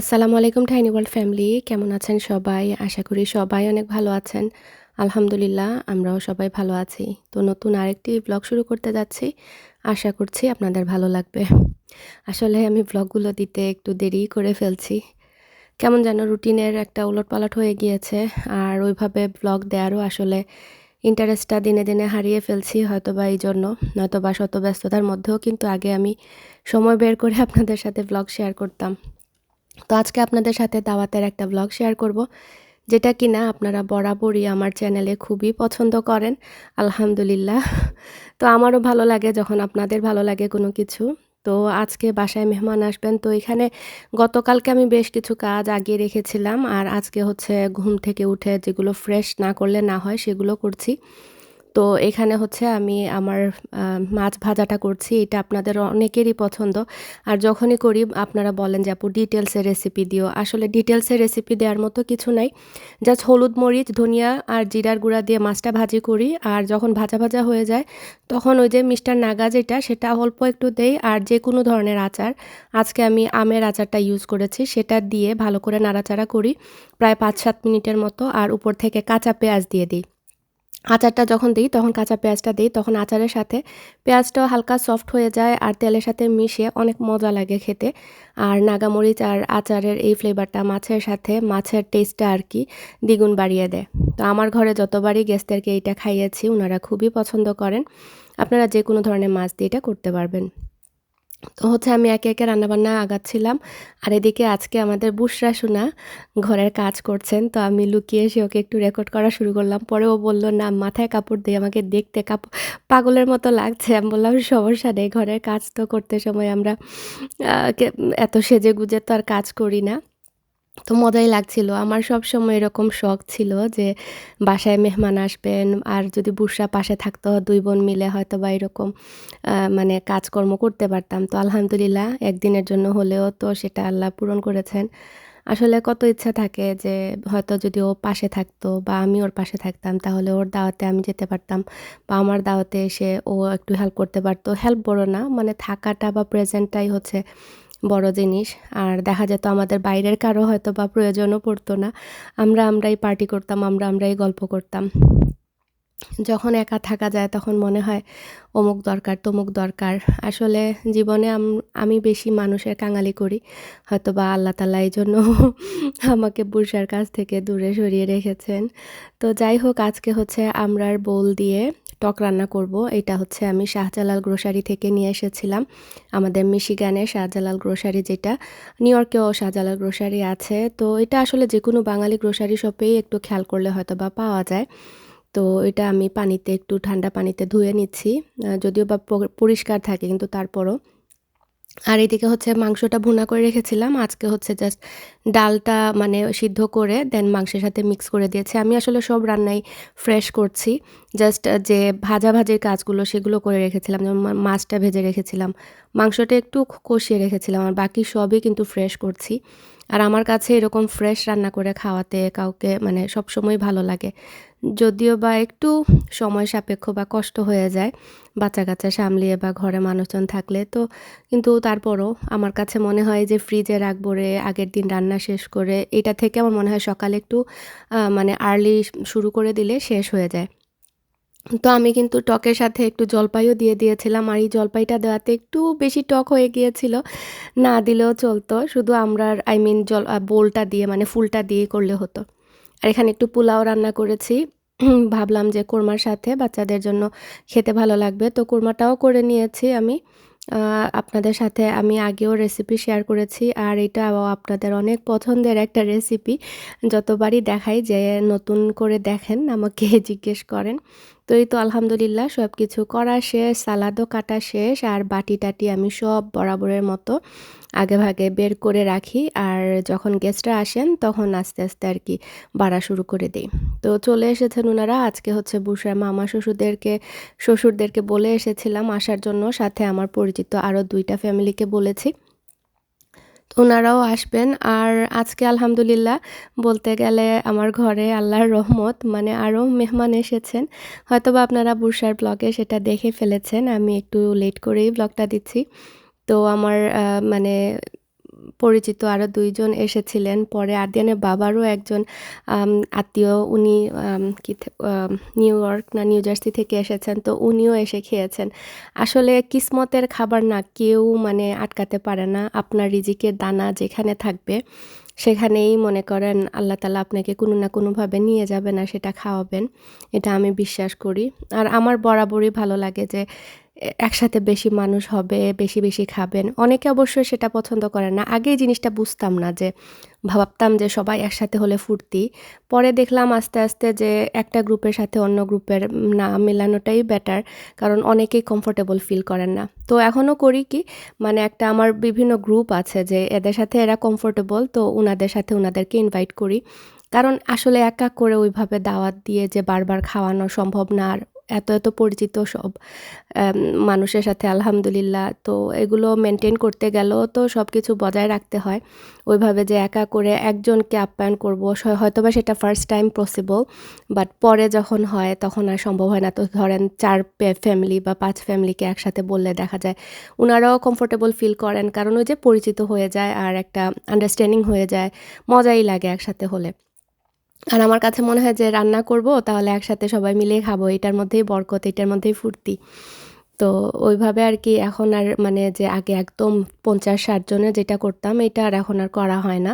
আসসালামু আলাইকুম tiny world family কেমন আছেন সবাই? আশা করি সবাই অনেক ভালো আছেন। আলহামদুলিল্লাহ, আমরাও সবাই ভালো আছি। তো নতুন আরেকটি ব্লগ শুরু করতে যাচ্ছি। আশা করছি আপনাদের ভালো লাগবে। আসলে আমি ব্লগগুলো দিতে একটু দেরি করে ফেলছি। কেমন যেন রুটিনের একটা উলটপালট হয়ে গিয়েছে। আর ওইভাবে ব্লগ দেওয়ারও আসলে ইন্টারেস্টটা দিনে দিনে হারিয়ে ফেলছি হয়তো বা এই জন্য। নয়তো বা শত ব্যস্ততার মধ্যেও কিন্তু আগে আমি সময় বের করে আপনাদের সাথে ব্লগ শেয়ার করতাম। তো আজকে আপনাদের সাথে দাওয়াতের একটা ব্লগ শেয়ার করব, যেটা কিনা আপনারা বরাবরই আমার চ্যানেলে খুবই পছন্দ করেন, আলহামদুলিল্লাহ। তো আমারও ভালো লাগে যখন আপনাদের ভালো লাগে কোনো কিছু। তো আজকে বাসায় মেহমান আসবেন, তো এখানে গতকালকে আমি বেশ কিছু কাজ আগিয়ে রেখেছিলাম, আর আজকে হচ্ছে ঘুম থেকে উঠে যেগুলো ফ্রেশ না করলে না হয় সেগুলো করছি। তো এখানে হচ্ছে আমি আমার মাছ ভাজাটা করছি। এটা আপনাদের অনেকেরই পছন্দ। আর যখনই করি, আপনারা বলেন যে, আপু ডিটেলসের রেসিপি দিও। আসলে ডিটেলসের রেসিপি দেওয়ার মতো কিছু নাই। জাস্ট হলুদ মরিচ, ধনিয়া আর জিরার গুঁড়া দিয়ে মাছটা ভাজি করি। আর যখন ভাজা ভাজা হয়ে যায়, তখন ওই যে মিস্টার নাগা যেটা, সেটা অল্প একটু দেই। আর যে কোনো ধরনের আচার, আজকে আমি আমের আচারটা ইউজ করেছি, সেটা দিয়ে ভালো করে নাড়াচাড়া করি। প্রায় পাঁচ সাত মিনিটের মতো। আর উপর থেকে কাঁচা পেঁয়াজ দিয়ে দিই। আচারটা যখন দিই, তখন কাঁচা পেঁয়াজটা দিই, তখন আচারের সাথে পেঁয়াজটাও হালকা সফট হয়ে যায় আর তেলের সাথে মিশে অনেক মজা লাগে খেতে। আর নাগামরিচ আর আচারের এই ফ্লেভারটা মাছের সাথে, মাছের টেস্টটা আর কি দ্বিগুণ বাড়িয়ে দেয়। তো আমার ঘরে যতবারই গেস্টদেরকে এইটা খাইয়েছি ওনারা খুবই পছন্দ করেন। আপনারা যে কোনো ধরনের মাছ দিয়ে এটা করতে পারবেন। তো হচ্ছে আমি একে একে রান্নাবান্না আগাচ্ছিলাম। আর এদিকে আজকে আমাদের বুসরা শোনা ঘরের কাজ করছেন। তো আমি লুকিয়ে এসে ওকে একটু রেকর্ড করা শুরু করলাম। পরে ও বলল, না, মাথায় কাপড় দিয়ে আমাকে দেখতে কাপ পাগলের মতো লাগছে। আমি বললাম, সমস্যা নেই, ঘরের কাজ তো করতে সময় আমরা এত সেজে গুজে তো আর কাজ করি না। তো মজাই লাগছিল। আমার সব সময় এরকম শখ ছিল যে বাসায় মেহমান আসবেন আর যদি বুসরা পাশে থাকতো দুই বোন মিলে হয়তো বা এরকম মানে কাজকর্ম করতে পারতাম। তো আলহামদুলিল্লাহ একদিনের জন্য হলেও তো সেটা আল্লাহ পূরণ করেছেন। আসলে কত ইচ্ছা থাকে যে হয়তো যদি ও পাশে থাকতো বা আমি ওর পাশে থাকতাম তাহলে ওর দাওয়াতে আমি যেতে পারতাম বা আমার দাওয়াতে এসে ও একটু হেল্প করতে পারতো। হেল্প বড় না মানে থাকাটা বা প্রেজেন্টটাই হচ্ছে বড় জিনিস। আর দেখা যেত আমাদের বাইরের কারও হয়তো বা প্রয়োজনও পড়তো না। আমরা আমরাই পার্টি করতাম, আমরা আমরাই গল্প করতাম। যখন একা থাকা যায় তখন মনে হয়, অমুক দরকার, তমুক দরকার। আসলে জীবনে আমি বেশি মানুষের কাঙালি করি। হয়তো বা আল্লাহ তালা এই জন্য আমাকে বুসার কাছ থেকে দূরে সরিয়ে রেখেছেন। তো যাই হোক, আজকে হচ্ছে আমরার বোল দিয়ে টক রান্না করব। এটা হচ্ছে আমি শাহজালাল গ্রোসারি থেকে নিয়ে এসেছিলাম। আমাদের মিশিগানে শাহজালাল গ্রোসারি যেটা। নিউ ইয়র্কেও শাহজালাল গ্রোসারি আছে। তো এটা আসলে যে কোনো বাঙালি গ্রোসারি শপেই একটু খেয়াল করলে হয়তো বা পাওয়া যায়। তো এটা আমি পানিতে একটু ঠান্ডা পানিতে ধুয়ে নিচ্ছি। যদিও বা পরিষ্কার থাকে কিন্তু তারপরও। আর এদিকে হচ্ছে মাংসটা ভুনা করে রেখেছিলাম। আজকে হচ্ছে জাস্ট ডালটা মানে সিদ্ধ করে দেন মাংসের সাথে মিক্স করে দিয়েছি। আমি আসলে সব রান্নাই ফ্রেশ করছি। জাস্ট যে ভাজা ভাজির কাজগুলো সেগুলো করে রেখেছিলাম। যেমন মাছটা ভেজে রেখেছিলাম। মাংসটা একটু কষিয়ে রেখেছিলাম আর বাকি সবই কিন্তু ফ্রেশ করছি। আর আমার কাছে এরকম ফ্রেশ রান্না করে খাওয়াতে কাউকে মানে সবসময় ভালো লাগে। যদিও বা একটু সময় সাপেক্ষ বা কষ্ট হয়ে যায় বাচ্চা কাচ্চা সামলিয়ে বা ঘরে মানুষজন থাকলে, তো কিন্তু তারপরও আমার কাছে মনে হয় যে ফ্রিজে রাখব রে, আগের দিন রান্না শেষ করে, এটা থেকে আমার মনে হয় সকালে একটু মানে আর্লি শুরু করে দিলে শেষ হয়ে যায়। তো আমি কিন্তু টকের সাথে একটু জলপাইও দিয়ে দিয়েছিলাম, আর এই জলপাইটা দেওয়াতে একটু বেশি টক হয়ে গিয়েছিল, না দিলেও চলতো, শুধু আমরা আই মিন জল বোলটা দিয়ে মানে ফুলটা দিয়ে করলে হতো। আর এখানে একটু পোলাও রান্না করেছি। ভাবলাম যে কোরমার সাথে বাচ্চাদের জন্য খেতে ভালো লাগবে। তো কোরমাটাও করে নিয়েছি আমি। আপনাদের সাথে আমি আগেও রেসিপি শেয়ার করেছি আর এটা আপনাদের অনেক পছন্দের একটা রেসিপি যতবারই দেখাই যে নতুন করে দেখেন, আমাকে জিজ্ঞেস করেন। তো এই তো আলহামদুলিল্লাহ সব কিছু করা শেষ, সালাদও কাটা শেষ, আর বাটি টাটি আমি সব বরাবরের মতো আগে ভাগে বের করে রাখি। আর যখন গেস্টরা আসেন, তখন আস্তে আস্তে আর কি বাড়া শুরু করে দিই। তো চলে এসেছেন ওনারা আজকে হচ্ছে বুসার মামা শ্বশুরদেরকে শ্বশুরদেরকে বলে এসেছিলাম আসার জন্য। সাথে আমার পরিচিত আরও দুইটা ফ্যামিলিকে বলেছি। ওনারাও আসবেন। আর আজকে আলহামদুলিল্লাহ বলতে গেলে আমার ঘরে আল্লাহর রহমত মানে আরও মেহমান এসেছেন। হয়তোবা আপনারা বুরসার ব্লগে সেটা দেখে ফেলেছেন, আমি একটু লেট করেই ব্লগটা দিচ্ছি। তো আমার মানে পরিচিত আরও দুইজন এসেছিলেন। পরে আদিয়ানের বাবারও একজন আত্মীয়, উনি কি নিউ ইয়র্ক না নিউ জার্সি থেকে এসেছেন, তো উনিও এসে খেয়েছেন। আসলে কিসমতের খাবার না কেউ মানে আটকাতে পারে না। আপনার রিজিকের দানা যেখানে থাকবে, সেখানেই মনে করেন আল্লাহ তালা আপনাকে কোনো না কোনোভাবে নিয়ে যাবেন আর সেটা খাওয়াবেন। এটা আমি বিশ্বাস করি। আর আমার বরাবরই ভালো লাগে যে একসাথে বেশি মানুষ হবে, বেশি বেশি খাবেন। অনেকে অবশ্যই সেটা পছন্দ করে না। আগে জিনিসটা বুঝতাম না যে, ভাবতাম যে সবাই একসাথে হলে ফুর্তি। পরে দেখলাম আস্তে আস্তে যে একটা গ্রুপের সাথে অন্য গ্রুপের না মেলানোটাই বেটার কারণ অনেকেই কমফোর্টেবল ফিল করেন না। তো এখনও করি কি মানে একটা আমার বিভিন্ন গ্রুপ আছে যে এদের সাথে এরা কমফোর্টেবল তো ওনাদের সাথে ওনাদেরকে ইনভাইট করি। কারণ আসলে একা করে ওইভাবে দাওয়াত দিয়ে যে বারবার খাওয়ানো সম্ভব না আর এত এত পরিচিত সব। মানুষের সাথে আলহামদুলিল্লাহ। তো এগুলো মেনটেন করতে গেলেও তো সব কিছু বজায় রাখতে হয়। ওইভাবে যে একা করে একজনকে আপ্যায়ন করব, স- হয়তোবা সেটা ফার্স্ট টাইম পসিবল বাট পরে যখন হয় তখন আর সম্ভব হয় না। তো ধরেন চার ফ্যামিলি বা পাঁচ ফ্যামিলিকে একসাথে বললে দেখা যায় ওনারাও কমফোর্টেবল ফিল করেন। কারণ ওই যে পরিচিত হয়ে যায় আর একটা আন্ডারস্ট্যান্ডিং হয়ে যায়, মজাই লাগে একসাথে হলে। আর আমার কাছে মনে হয় যে রান্না করব, তাহলে একসাথে সবাই মিলে খাব। এটার মধ্যেই বরকত, এটার মধ্যেই ফুর্তি। তো ওইভাবে আর কি এখন আর মানে যে আগে একদম পঞ্চাশ ষাট জনের যেটা করতাম, এটা আর এখন আর করা হয় না।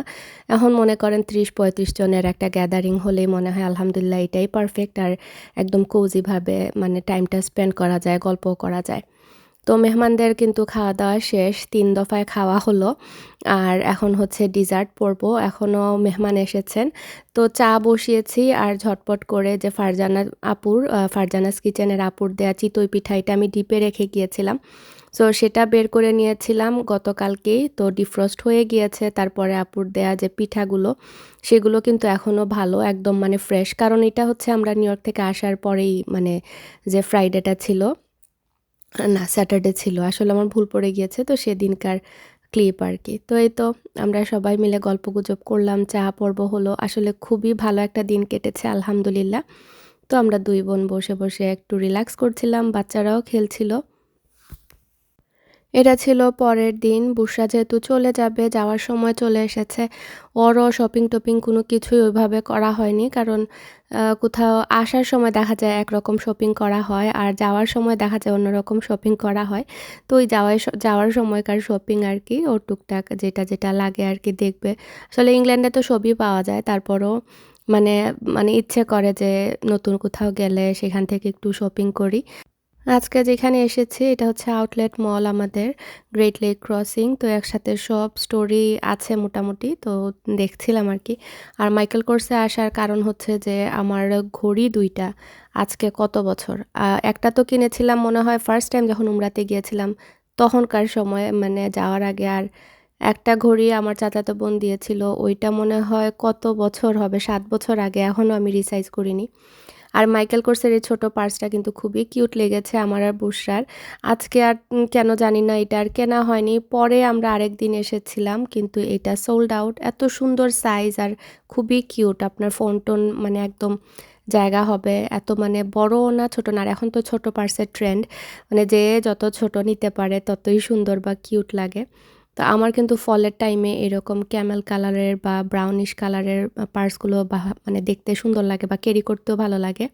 এখন মনে করেন ত্রিশ পঁয়ত্রিশ জনের একটা গ্যাদারিং হলেই মনে হয় আলহামদুলিল্লাহ এটাই পারফেক্ট আর একদম কোজিভাবে মানে টাইমটা স্পেন্ড করা যায় গল্প করা যায়। তো মেহমানদের কিন্তু খাওয়া দাওয়া শেষ, তিন দফায় খাওয়া হলো। আর এখন হচ্ছে ডিজার্ট পরবো, এখনও মেহমান এসেছেন। তো চা বসিয়েছি আর ঝটপট করে যে ফারজানা আপুর ফারজানাস কিচেনের আপুর দেয়া চিতই পিঠা এটা আমি ডিপে রেখে গিয়েছিলাম। সো সেটা বের করে নিয়েছিলাম গতকালকেই, তো ডিফ্রস্ট হয়ে গিয়েছে। তারপরে আপুর দেয়া যে পিঠাগুলো, সেগুলো কিন্তু এখনও ভালো, একদম মানে ফ্রেশ কারণ এটা হচ্ছে আমরা নিউ ইয়র্ক থেকে আসার পরেই মানে যে ফ্রাইডেটা ছিল। না স্যাটারডে ছিল। আসলে আমার ভুল পড়ে গিয়েছে, তো সেদিনকার ক্লিপ আর কি। তো এই তো আমরা সবাই মিলে গল্প গুজব করলাম, চা পর্ব হলো। আসলে খুবই ভালো একটা দিন কেটেছে, আলহামদুলিল্লাহ। তো আমরা দুই বোন বসে বসে একটু রিল্যাক্স করছিলাম, বাচ্চারাও খেলছিল। এটা ছিল পরের দিন। বুসরা যেহেতু চলে যাবে, যাওয়ার সময় চলে এসেছে। ওরও শপিং টপিং কোনো কিছুই ওইভাবে করা হয়নি। কারণ কোথাও আসার সময় দেখা যায় একরকম শপিং করা হয় আর যাওয়ার সময় দেখা যায় অন্যরকম শপিং করা হয়। তো ওই যাওয়ার স- যাওয়ার সময়কার শপিং আর কি, ওর টুকটাক যেটা যেটা লাগে আর কি দেখবে। আসলে ইংল্যান্ডে তো সবই পাওয়া যায়। তারপরও মানে মানে ইচ্ছে করে যে নতুন কোথাও গেলে সেখান থেকে একটু শপিং করি। আজকে যেখানে এসেছি, এটা হচ্ছে আউটলেট মল আমাদের গ্রেট লেক ক্রসিং তো একসাথে সব স্টোরি আছে মোটামুটি, তো দেখছিলাম আর কি আর মাইকেল কোর্সে আসার কারণ হচ্ছে যে, আমার ঘড়ি দুইটা, আজকে কত বছর? একটা তো কিনেছিলাম মনে হয় ফার্স্ট টাইম যখন উমরাতে গিয়েছিলাম, তখনকার সময় মানে যাওয়ার আগে। আর একটা ঘড়ি আমার চাচাতো বোন দিয়েছিল, ওইটা মনে হয় কত বছর হবে, সাত বছর আগে, এখনও আমি রিসাইজ করিনি। আর মাইকেল কোর্সের এই ছোটো পার্সটা কিন্তু খুবই কিউট লেগেছে আমার আর বুসরার আজকে আর কেন জানি না এটা আর কেনা হয়নি। পরে আমরা আরেক দিন এসেছিলাম, কিন্তু এটা সোল্ড আউট এত সুন্দর সাইজ আর খুবই কিউট আপনার ফোন টোন মানে একদম জায়গা হবে। এত মানে বড়ও না, ছোট না। আর এখন তো ছোট পার্সের ট্রেন্ড মানে যে যত ছোট নিতে পারে, ততই সুন্দর বা কিউট লাগে। তো আমার কিন্তু ফলের টাইমে এরকম ক্যামেল কালারের বা ব্রাউনিশ কালারের পার্সগুলো বা মানে দেখতে সুন্দর লাগে বা ক্যারি করতেও ভালো লাগে।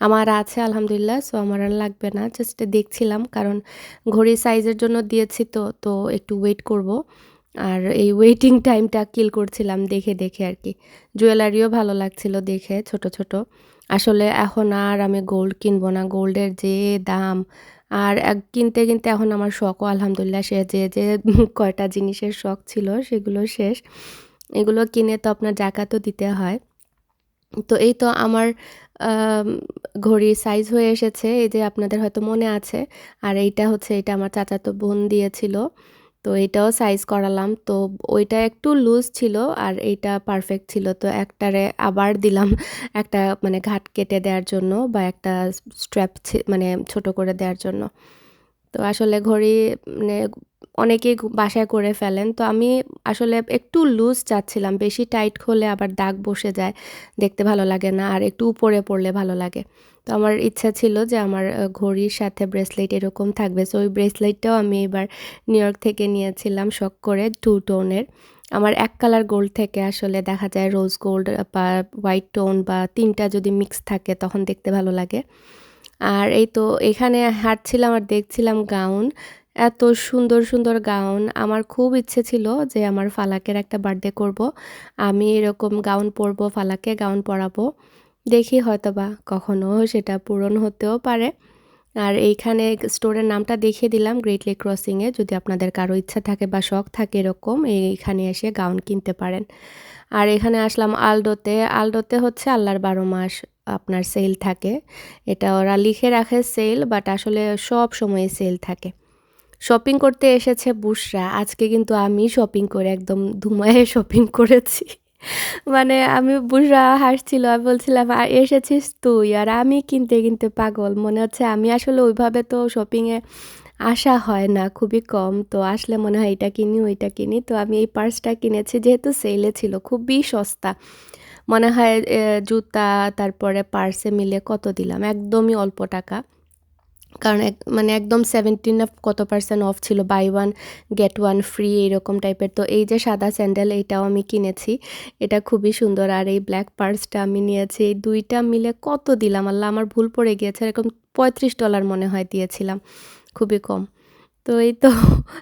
আমার আছে আলহামদুলিল্লাহ সো আমার আর লাগবে না। জাস্ট দেখছিলাম, কারণ ঘড়ি সাইজের জন্য দিয়েছি তো তো একটু ওয়েট করব। আর এই ওয়েটিং টাইমটা কিল করছিলাম দেখে দেখে আর কি। জুয়েলারিও ভালো লাগছিল দেখে, ছোট ছোট। আসলে এখন আর আমি গোল্ড কিনবো না। গোল্ডের যে দাম আর কিনতে কিনতে এখন আমার শখও আলহামদুলিল্লাহ সে যে যে কয়টা জিনিসের শখ ছিল সেগুলো শেষ। এগুলো কিনে তো আপনার জাকাতও দিতে হয়। তো এই তো আমার আম, ঘড়ির সাইজ হয়ে এসেছে। এই যে আপনাদের হয়তো মনে আছে আর এইটা হচ্ছে এটা আমার চাচাতো বোন দিয়েছিল। তো এটাও সাইজ করালাম। তো ওইটা একটু লুজ ছিল আর এইটা পারফেক্ট ছিল। তো একটারে আবার দিলাম একটা মানে ঘাট কেটে দেওয়ার জন্য বা একটা স্ট্র্যাপ মানে ছোট করে দেওয়ার জন্য। তো আসলে ঘড়ি মানে অনেকেই বাসায় করে ফেলেন। তো আমি আসলে একটু লুজ চাচ্ছিলাম। বেশি টাইট হলে আবার দাগ বসে যায়। দেখতে ভালো লাগে না আর একটু উপরে পড়লে ভালো লাগে। তো আমার ইচ্ছা ছিল যে আমার ঘড়ির সাথে ব্রেসলেট এরকম থাকবে। সো ওই ব্রেসলেটটাও আমি এবার নিউ ইয়র্ক থেকে নিয়েছিলাম শখ করে টু টোনের আমার এক কালার গোল্ড থেকে আসলে দেখা যায় রোজ গোল্ড বা হোয়াইট টোন বা তিনটা যদি মিক্স থাকে তখন দেখতে ভালো লাগে। আর এই তো এখানে হাঁটছিলাম আর দেখছিলাম গাউন এত সুন্দর সুন্দর গাউন আমার খুব ইচ্ছে ছিল যে আমার ফালাকের একটা বার্থডে করব। আমি এরকম গাউন পরবো, ফালাকে গাউন পরাবো। দেখি হয়তো বা কখনো সেটা পূরণ হতেও পারে। আর এইখানে স্টোরের নামটা দেখিয়ে দিলাম গ্রেট লেক ক্রসিংয়ে যদি আপনাদের কারও ইচ্ছা থাকে বা শখ থাকে এরকম, এইখানে এসে গাউন কিনতে পারেন। আর এখানে আসলাম আলডোতে আলডোতে হচ্ছে আল্লাহর বারো মাস আপনার সেল থাকে। এটা ওরা লিখে রাখে সেল বাট আসলে সব সময় সেল থাকে। শপিং করতে এসেছে বুসরা আজকে কিন্তু আমি শপিং করে একদম ধুমায়ে শপিং করেছি। মানে আমি বুসরা হাসছিল, আমি বলছিলাম আর এসেছিস তুই, আর আমি কিনতে কিনতে পাগল। মনে হচ্ছে আমি আসলে ওইভাবে তো শপিংয়ে আসা হয় না, খুবই কম। তো আসলে মনে হয় এটা কিনি, ওইটা কিনি। তো আমি এই পার্সটা কিনেছি, যেহেতু সেলে ছিল, খুবই সস্তা। মনে হয় জুতা, তারপরে পার্সে মিলে কত দিলাম? একদমই অল্প টাকা। কারণ এক মানে একদম সেভেন্টিন কত পার্সেন্ট অফ ছিল? Buy one get one free এরকম টাইপের তো এই যে সাদা স্যান্ডেল এইটাও আমি কিনেছি। এটা খুবই সুন্দর। আর এই ব্ল্যাক পার্সটা আমি নিয়েছি। এই দুইটা মিলে কত দিলাম? আল্লাহ, আমার ভুল পড়ে গিয়েছে। এরকম পঁয়ত্রিশ ডলার মনে হয় দিয়েছিলাম। খুবই কম। তো এই তো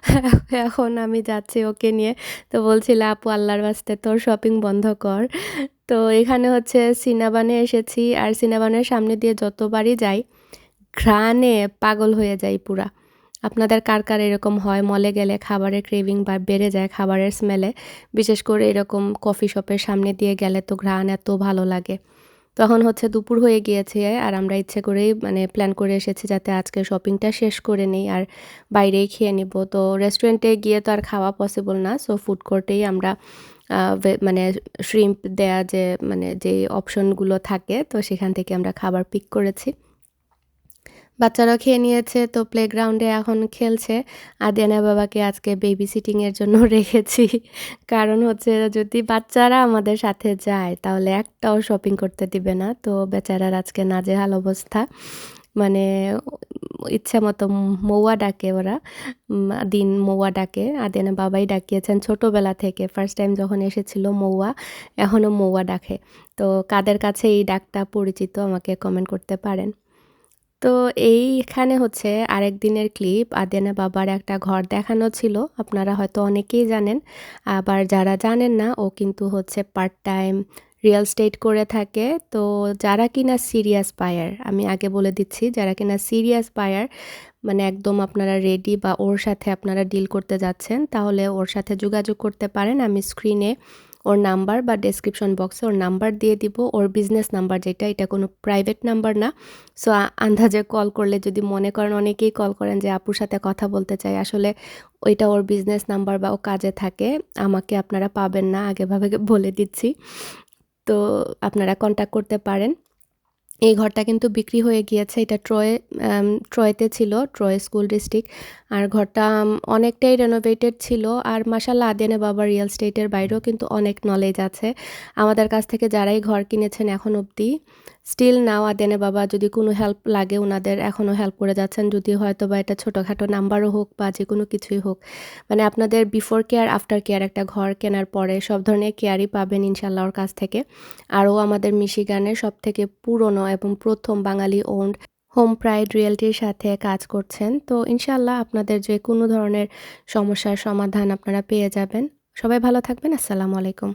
এখন আমি যাচ্ছি ওকে নিয়ে। তো বলছিল, আপু, আল্লাহর বাস্তে তোর শপিং বন্ধ কর। তো এখানে হচ্ছে সিনাবানে এসেছি। আর সিনাবানের সামনে দিয়ে যতবারই যাই ঘ্রাণে পাগল হয়ে যাই পুরা। আপনাদের কার কার এরকম হয়? মলে গেলে খাবারের ক্রেভিং বা বেড়ে যায় খাবারের স্মেলে বিশেষ করে এরকম কফি শপের সামনে দিয়ে গেলে তো ঘ্রাণ এত ভালো লাগে। তখন হচ্ছে দুপুর হয়ে গিয়েছে আর আমরা ইচ্ছে করেই মানে প্ল্যান করে এসেছি যাতে আজকে শপিংটা শেষ করে নেই আর বাইরেই খেয়ে নিব। তো রেস্টুরেন্টে গিয়ে তো আর খাওয়া পসিবল না। সো ফুড কোর্টেই আমরা মানে শ্রিম্প দেয়া যে মানে যে অপশনগুলো থাকে, তো সেখান থেকে আমরা খাবার পিক করেছি। বাচ্চারা খেয়ে নিয়েছে, তো প্লেগ্রাউন্ডে এখন খেলছে। আদিয়ানা বাবাকে আজকে বেবি সিটিংয়ের জন্য রেখেছি। কারণ হচ্ছে যদি বাচ্চারা আমাদের সাথে যায়, তাহলে একটাও শপিং করতে দিবে না। তো বেচারার আজকে নাজেহাল অবস্থা। মানে ইচ্ছা মতো মৌয়া ডাকে ওরা দিন মৌয়া ডাকে। আদিয়ানা বাবাই ডাকিয়েছেন ছোটোবেলা থেকে। ফার্স্ট টাইম যখন এসেছিল মৌয়া এখনও মৌয়া ডাকে। তো কাদের কাছে এই ডাকটা পরিচিত আমাকে কমেন্ট করতে পারেন। তো এইখানে হচ্ছে আরেক দিনের ক্লিপ আদেনা বাবার একটা ঘর দেখানো ছিল, আপনারা হয়তো অনেকেই জানেন। আবার যারা জানেন না, ও কিন্তু হচ্ছে পার্ট টাইম রিয়েল স্টেট করে থাকে। তো যারা কিনা সিরিয়াস বায়ার আমি আগে বলে দিচ্ছি, যারা কিনা সিরিয়াস বায়ার মানে একদম আপনারা রেডি বা ওর সাথে আপনারা ডিল করতে যাচ্ছেন, তাহলে ওর সাথে যোগাযোগ করতে পারেন। আমি স্ক্রিনে ওর নাম্বার বা ডেসক্রিপশন বক্সে ওর নাম্বার দিয়ে দিব। ওর বিজনেস নাম্বার যেটা, এটা কোনো প্রাইভেট নাম্বার না। সো আন্দাজে কল করলে যদি মনে করেন, অনেকেই কল করেন যে আপুর সাথে কথা বলতে চাই। আসলে ওইটা ওর বিজনেস নাম্বার বা ও কাজে থাকে। আমাকে আপনারা পাবেন না আগেভাবে বলে দিচ্ছি। তো আপনারা কন্ট্যাক্ট করতে পারেন। এই ঘরটা কিন্তু বিক্রি হয়ে গিয়েছে। এটা ট্রয়ে ট্রয়েতে ছিল ট্রয় স্কুল ডিস্ট্রিক্ট আর ঘরটা অনেকটাই রেনোভেটেড ছিল। আর মাসাল্লাহ আদিয়ানে বাবা রিয়েল স্টেটের বাইরেও কিন্তু অনেক নলেজ আছে। আমাদের কাছ থেকে যারাই ঘর কিনেছেন এখন অবধি। স্টিল নাও আদেনে বাবা, যদি কোনো হেল্প লাগে ওনাদের, এখনও হেল্প করে যাচ্ছেন। যদি হয়তো বা এটা ছোটোখাটো নাম্বারও হোক বা যে কোনো কিছুই হোক। মানে আপনাদের বিফোর কেয়ার আফটার কেয়ার একটা ঘর কেনার পরে সব ধরনের কেয়ারই পাবেন ইনশাল্লাহর কাছ থেকে। আরও আমাদের মিশিগানের সব থেকে পুরনো এবং প্রথম বাঙালি ওন্ড হোম প্রাইড রিয়েলটির সাথে কাজ করছেন। তো ইনশাল্লাহ আপনাদের যে কোনো ধরনের সমস্যার সমাধান আপনারা পেয়ে যাবেন। সবাই ভালো থাকবেন। আসসালামু আলাইকুম।